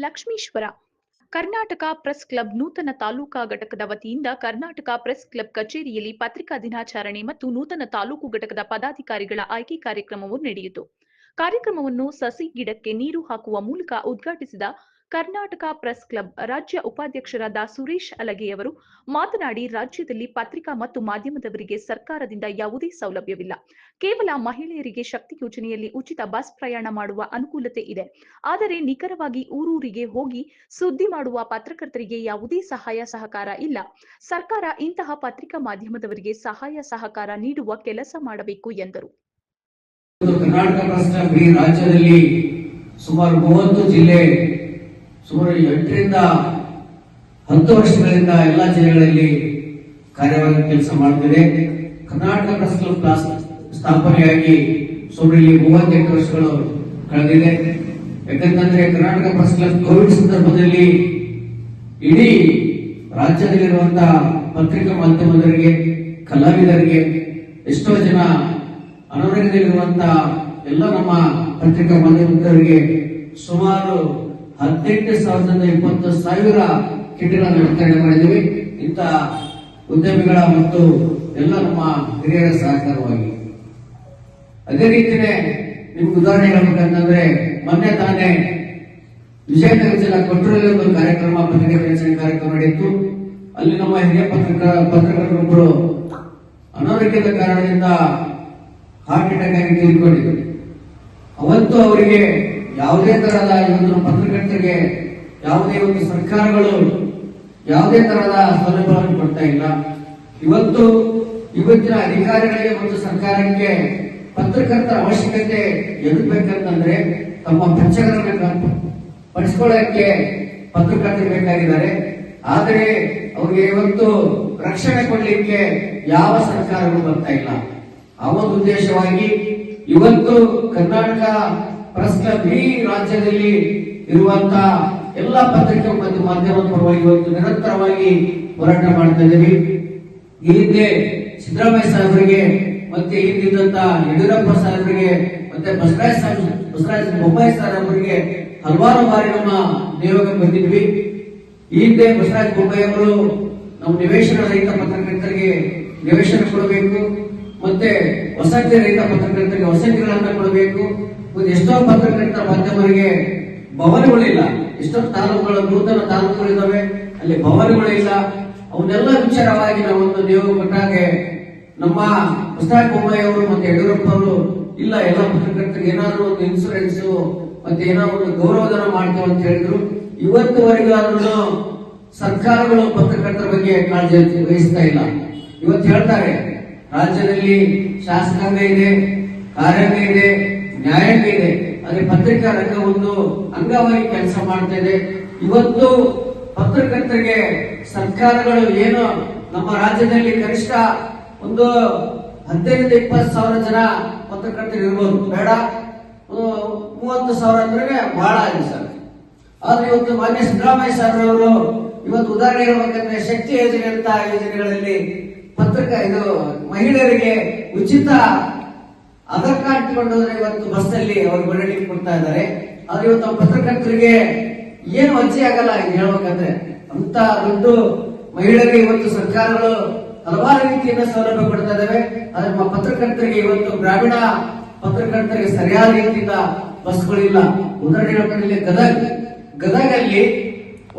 Lakshmeshwar. Karnataka press club ನೂತನ ತಾಲೂಕಾ ಘಟಕದ ವತಿಯಿಂದ ಕರ್ನಾಟಕ ಪ್ರೆಸ್ ಕ್ಲಬ್ ಕಚೇರಿಯಲ್ಲಿ ಪತ್ರಿಕಾ ದಿನಾಚರಣೆ ಮತ್ತು ನೂತನ ತಾಲೂಕು ಘಟಕದ ಪದಾಧಿಕಾರಿಗಳ ಆಯ್ಕೆ ಕಾರ್ಯಕ್ರಮವು ನಡೆಯಿತು. ಕಾರ್ಯಕ್ರಮವನ್ನು ಸಸಿ ಗಿಡಕ್ಕೆ ನೀರು ಹಾಕುವ ಮೂಲಕ ಉದ್ಘಾಟಿಸಿದ ಕರ್ನಾಟಕ ಪ್ರೆಸ್ ಕ್ಲಬ್ ರಾಜ್ಯ ಉಪಾಧ್ಯಕ್ಷರಾದ ಸುರೇಶ್ ಅಲಗೆಯವರು ಮಾತನಾಡಿ, ರಾಜ್ಯದಲ್ಲಿ ಪತ್ರಿಕಾ ಮತ್ತು ಮಾಧ್ಯಮದವರಿಗೆ ಸರ್ಕಾರದಿಂದ ಯಾವುದೇ ಸೌಲಭ್ಯವಿಲ್ಲ. ಕೇವಲ ಮಹಿಳೆಯರಿಗೆ ಶಕ್ತಿ ಯೋಜನೆಯಲ್ಲಿ ಉಚಿತ ಬಸ್ ಪ್ರಯಾಣ ಮಾಡುವ ಅನುಕೂಲತೆ ಇದೆ. ಆದರೆ ನಿಖರವಾಗಿ ಊರೂರಿಗೆ ಹೋಗಿ ಸುದ್ದಿ ಮಾಡುವ ಪತ್ರಕರ್ತರಿಗೆ ಯಾವುದೇ ಸಹಾಯ ಸಹಕಾರ ಇಲ್ಲ. ಸರ್ಕಾರ ಇಂತಹ ಪತ್ರಿಕಾ ಮಾಧ್ಯಮದವರಿಗೆ ಸಹಾಯ ಸಹಕಾರ ನೀಡುವ ಕೆಲಸ ಮಾಡಬೇಕು ಎಂದರು. ಸುಮಾರು ಮೂವತ್ತು ಜಿಲ್ಲೆ ಸುಮಾರು ಎಂಟರಿಂದ ಹತ್ತು ವರ್ಷಗಳಿಂದ ಎಲ್ಲ ಜಿಲ್ಲೆಗಳಲ್ಲಿ ಕಾರ್ಯವಾಗಿ ಕೆಲಸ ಮಾಡ್ತಿದೆ. ಕರ್ನಾಟಕ ಪ್ರೆಸ್ ಕ್ಲಬ್ ಸ್ಥಾಪನೆಯಾಗಿ ಸುಮಾರು ಇಲ್ಲಿ ಮೂವತ್ತೆಂಟು ವರ್ಷಗಳು ಕಳೆದಿದೆ. ಯಾಕಂತಂದ್ರೆ ಕರ್ನಾಟಕ ಪ್ರೆಸ್ ಕ್ಲಬ್ ಕೋವಿಡ್ ಸಂದರ್ಭದಲ್ಲಿ ಇಡೀ ರಾಜ್ಯದಲ್ಲಿರುವಂತಹ ಪತ್ರಿಕಾ ಮಾಧ್ಯಮದವರಿಗೆ, ಕಲಾವಿದರಿಗೆ ಎಷ್ಟೋ ಜನ ಅನಾರೋಗ್ಯದಲ್ಲಿರುವಂತಹ ಎಲ್ಲ ನಮ್ಮ ಪತ್ರಿಕಾ ಮಾಧ್ಯಮದವರಿಗೆ ಸುಮಾರು ಹದಿನೆಂಟು ಸಾವಿರದ ಇಪ್ಪತ್ತು ಸಾವಿರ ಕಿಟ್ಗಳನ್ನು ವಿತರಣೆ ಮಾಡಿದ್ದೀವಿ. ಇಂಥ ಉದ್ಯಮಿಗಳ ಮತ್ತು ಎಲ್ಲ ನಮ್ಮ ಹಿರಿಯರ ಸಹಕಾರವಾಗಿ. ಅದೇ ರೀತಿಯೇ ನಿಮ್ಗೆ ಉದಾಹರಣೆ ಹೇಳ್ಬೇಕಂತಂದ್ರೆ ಮೊನ್ನೆ ತಾನೇ ವಿಜಯನಗರ ಜಿಲ್ಲಾ ಕೊಟ್ಟೂರಲ್ಲಿ ಒಂದು ಕಾರ್ಯಕ್ರಮ, ಪತ್ರಿಕೆ ಪ್ರಚಾರ ಕಾರ್ಯಕ್ರಮ ನಡೆಯಿತು. ಅಲ್ಲಿ ನಮ್ಮ ಹಿರಿಯ ಪತ್ರಿಕಾ ಪತ್ರಕರ್ತರೊಬ್ಬರು ಅನಾರೋಗ್ಯದ ಕಾರಣದಿಂದ ಹಾರ್ಟ್ ಅಟ್ಯಾಕ್ ಆಗಿ ತೀರ್ಕೊಂಡಿದ್ರು. ಅವತ್ತು ಅವರಿಗೆ ಯಾವುದೇ ತರಹದ ಇವತ್ತು ಪತ್ರಕರ್ತರಿಗೆ ಯಾವುದೇ ಒಂದು ಸರ್ಕಾರಗಳು ಯಾವುದೇ ತರಹದ ಸೌಲಭ್ಯಗಳನ್ನು ಕೊಡ್ತಾ ಇಲ್ಲ. ಇವತ್ತು ಇವತ್ತಿನ ಅಧಿಕಾರಿಗಳಿಗೆ ಮತ್ತು ಸರ್ಕಾರಕ್ಕೆ ಪತ್ರಕರ್ತರ ಅವಶ್ಯಕತೆ ಎದುರ್ಬೇಕಂತಂದ್ರೆ ತಮ್ಮ ಪಂಚಗಳನ್ನು ಪಡಿಸ್ಕೊಳ್ಳಕ್ಕೆ ಪತ್ರಕರ್ತರು ಬೇಕಾಗಿದ್ದಾರೆ. ಆದರೆ ಅವರಿಗೆ ಇವತ್ತು ರಕ್ಷಣೆ ಕೊಡ್ಲಿಕ್ಕೆ ಯಾವ ಸರ್ಕಾರಗಳು ಬರ್ತಾ ಇಲ್ಲ. ಆ ಒಂದು ಉದ್ದೇಶವಾಗಿ ಇವತ್ತು ಕರ್ನಾಟಕ ಪ್ರೆಸ್ ಕ್ಲಬ್ ಈ ರಾಜ್ಯದಲ್ಲಿ ಇರುವಂತ ಎಲ್ಲ ಪತ್ರಿಕೆ ಮತ್ತು ಮಾಧ್ಯಮದ ಪರವಾಗಿ ಇವತ್ತು ನಿರಂತರವಾಗಿ ಹೋರಾಟ ಮಾಡ್ತಾ ಇದ್ದೀವಿ. ಈ ಹಿಂದೆ ಸಿದ್ದರಾಮಯ್ಯ ಸಾಹೇಬರಿಗೆ, ಮತ್ತೆ ಹಿಂದಿದ್ದಂತ ಯಡಿಯೂರಪ್ಪ ಸಾಹೇಬರಿಗೆ, ಮತ್ತೆ ಬಸವರಾಜ್ ಬಸವರಾಜ್ ಬೊಮ್ಮಾಯಿ ಸಾಹೇಬರಿಗೆ ಹಲವಾರು ಬಾರಿ ನಮ್ಮ ನಿಯೋಗ ಬಂದಿದ್ವಿ. ಈ ಹಿಂದೆ ಬಸವರಾಜ್ ಬೊಮ್ಮಾಯಿ ಅವರು ನಮ್ಮ ನಿವೇಶನ ರಹಿತ ಪತ್ರಕರ್ತರಿಗೆ ನಿವೇಶನ ಕೊಡಬೇಕು, ಮತ್ತೆ ವಸತಿ ರಹಿತ ಪತ್ರಕರ್ತರಿಗೆ ವಸತಿಗಳನ್ನ ಕೊಡಬೇಕು ಎಷ್ಟೋ ಪತ್ರಕರ್ತ ಮಾಧ್ಯಮರಿಗೆ ಭವನಗಳಿಲ್ಲ ಎಷ್ಟೊಂದು ತಾಲೂಕುಗಳು ನೂತನ ತಾಲೂಕುಗಳಿದ್ದಾವೆ ಅಲ್ಲಿ ಭವನಗಳಿಲ್ಲ ಅವನ್ನೆಲ್ಲ ವಿಚಾರವಾಗಿ ನಾವೊಂದು ನಿಯೋಗ ಕೊಟ್ಟಾಗೆ ನಮ್ಮ ಬಸವರಾಜ ಬೊಮ್ಮಾಯಿ ಅವರು ಮತ್ತೆ ಯಡಿಯೂರಪ್ಪ ಅವರು, ಇಲ್ಲ, ಎಲ್ಲ ಪತ್ರಕರ್ತರಿಗೆ ಏನಾದ್ರು ಒಂದು ಇನ್ಸೂರೆನ್ಸ್ ಮತ್ತೆ ಏನಾದ್ರು ಒಂದು ಗೌರವಧನ ಮಾಡ್ತೇವೆ ಅಂತ ಹೇಳಿದ್ರು. ಇವತ್ತುವರೆಗಾದ್ರೂ ಸರ್ಕಾರಗಳು ಪತ್ರಕರ್ತರ ಬಗ್ಗೆ ಕಾಳಜಿ ವಹಿಸ್ತಾ ಇಲ್ಲ. ಇವತ್ತು ಹೇಳ್ತಾರೆ, ರಾಜ್ಯದಲ್ಲಿ ಶಾಸಕಾಂಗ ಇದೆ, ಕಾರ್ಯಾಂಗ ಇದೆ ನ್ಯಾಯಾಂಗ ಇದೆ. ಅದೇ ಪತ್ರಿಕಾ ರಂಗ ಒಂದು ಅಂಗವಾಗಿ ಕೆಲಸ ಮಾಡ್ತಾ ಇದೆ. ಇವತ್ತು ಪತ್ರಕರ್ತರಿಗೆ ಸರ್ಕಾರಗಳು ಏನು ನಮ್ಮ ರಾಜ್ಯದಲ್ಲಿ ಕನಿಷ್ಠ ಒಂದು ಹದಿನೈದು ಇಪ್ಪತ್ತು ಸಾವಿರ ಜನ ಪತ್ರಕರ್ತರು ಇರ್ಬೋದು. ಬೇಡ. ಮೂವತ್ತು ಸಾವಿರ ಅಂದ್ರೆ ಬಹಳ ಆಗಿದೆ ಸರ್. ಆದ್ರೆ ಇವತ್ತು ಮಾನ್ಯ ಸಿದ್ದರಾಮಯ್ಯ ಸರ್ ಅವರು ಇವತ್ತು ಉದಾಹರಣೆ ಹೇಳ್ಬೇಕಂದ್ರೆ ಶಕ್ತಿ ಯೋಜನೆ ಅಂತ ಯೋಜನೆಗಳಲ್ಲಿ ಪತ್ರಕ ಇದು ಮಹಿಳೆಯರಿಗೆ ಉಚಿತ ಹೋದ್ರೆ ಇವತ್ತು ಬಸ್ ಅಲ್ಲಿ ಅವ್ರು ಬರಲಿಕ್ಕೆ ಕೊಡ್ತಾ ಇದ್ದಾರೆ. ಆದ್ರೆ ಇವತ್ತು ಪತ್ರಕರ್ತರಿಗೆ ಏನು ಅಜ್ಜಿ ಆಗಲ್ಲ ಹೇಳ್ಬೇಕಂದ್ರೆ ಅಂತ ದೊಡ್ಡ ಮಹಿಳೆಯರಿಗೆ ಇವತ್ತು ಸರ್ಕಾರಗಳು ಹಲವಾರು ರೀತಿಯಿಂದ ಸೌಲಭ್ಯ ಕೊಡ್ತಾ ಇದ್ದಾವೆ. ಆದ್ರೆ ಪತ್ರಕರ್ತರಿಗೆ ಇವತ್ತು ಗ್ರಾಮೀಣ ಪತ್ರಕರ್ತರಿಗೆ ಸರಿಯಾದ ರೀತಿಯಿಂದ ಬಸ್ಗಳಿಲ್ಲ. ಉದಾಹರಣೆ ಗದಗ. ಗದಗಲ್ಲಿ